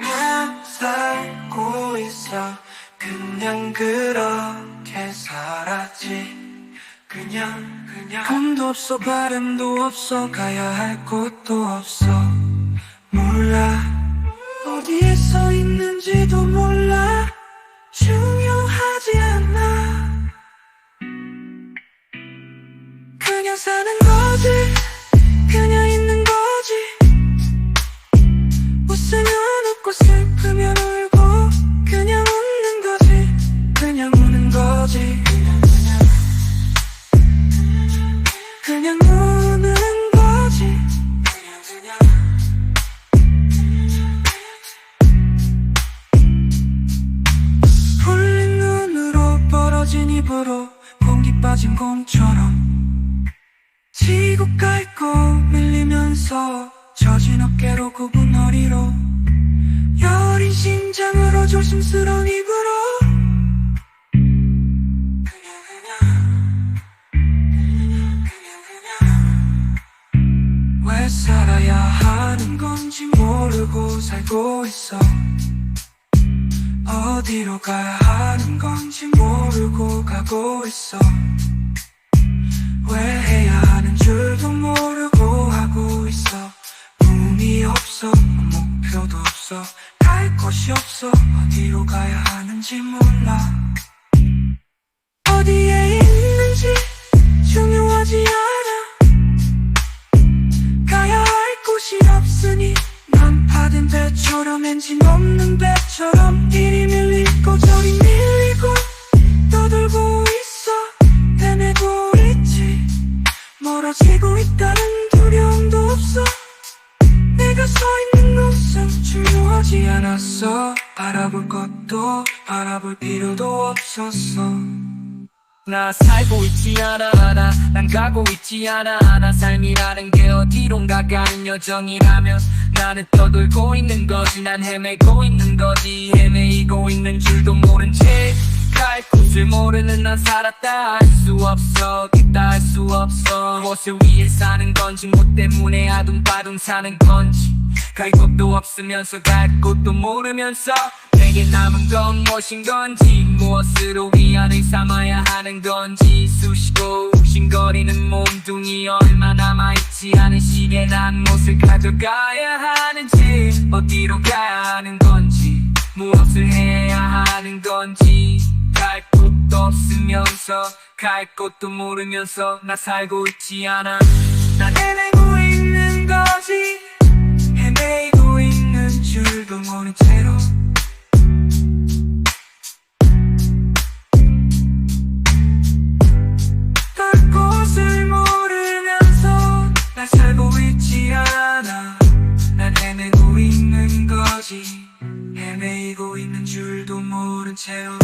난 살고 있어. 그냥 그렇게 살았지. 그냥 그냥. 꿈도 없어 바람도 없어. 가야 할 곳도 없어. 몰라. 어디에 서 있는지도 몰라 우는 거지. 풀린 눈으로 벌어진 입으로 공기 빠진 곰처럼 지고 깔고 밀리면서 젖은 어깨로 굽은 허리로 여린 심장으로 조심스러운 입으로 모르고 살고 있어. 어디로 가야 하는 건지 모르고 가고 있어. 왜 해야 하는 줄도 모르고 하고 있어. 꿈이 없어 목표도 없어. 갈 곳이 없어. 어디로 가야 하는지 몰라 배처럼 엔진 없는 배처럼 이리 밀리고 저리 밀리고 떠들고 있어. 헤매고 있지. 멀어지고 있다는 두려움도 없어. 내가 서 있는 곳은 중요하지 않았어. 바라볼 것도 바라볼 필요도 없었어. 나 살고 있지 않아 나, 난 가고 있지 않아 나 삶이라는 게 어디론가 가는 여정이라면 나는 떠돌고 있는 거지. 난 헤매고 있는 거지. 헤매이고 있는 줄도 모른 채 갈 곳을 모르는 난 살았다. 할 수 없어. 있다 할 수 없어. 무엇을 위해 사는 건지 뭐 때문에 아둥바둥 사는 건지. 갈 곳도 없으면서 갈 곳도 모르면서. 내게 남은 건 무엇인 건지 무엇으로 위안을 삼아야 하는 건지. 쑤시고 욱신거리는 몸뚱이 얼마 남아있지 않은 시기에 난 무엇을 가져가야 하는지 어디로 가야 하는 건지 무엇을 해야 하는 건지. 갈 곳도 없으면서 갈 곳도 모르면서 나 살고 있지 않아. 난 헤매고 헤매이고 있는 줄도 모른 채로